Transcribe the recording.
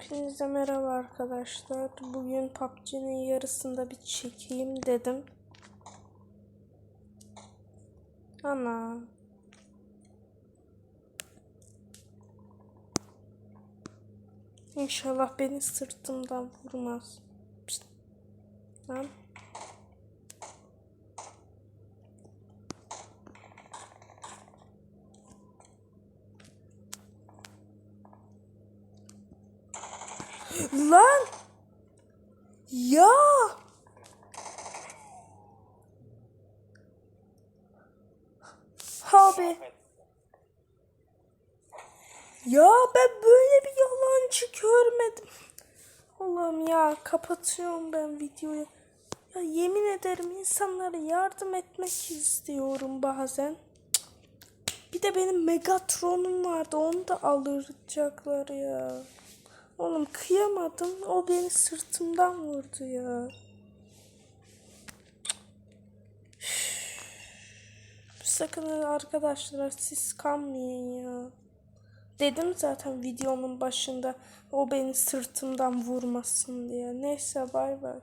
Hepinize merhaba arkadaşlar. Bugün PUBG'nin yarısında bir çekeyim dedim. Ana. İnşallah beni sırtımdan vurmaz. Pişt. Lan. Lan! Ya! Abi. Ya ben böyle bir yalancı görmedim. Allah'ım ya kapatıyorum ben videoyu. Ya yemin ederim insanlara yardım etmek istiyorum bazen. Bir de benim Megatron'um vardı onu da alacaklar ya. Oğlum kıyamadım. O beni sırtımdan vurdu ya. Sakın arkadaşlar siz kanmayın ya. Dedim zaten videonun başında o beni sırtımdan vurmasın diye. Neyse bay bay.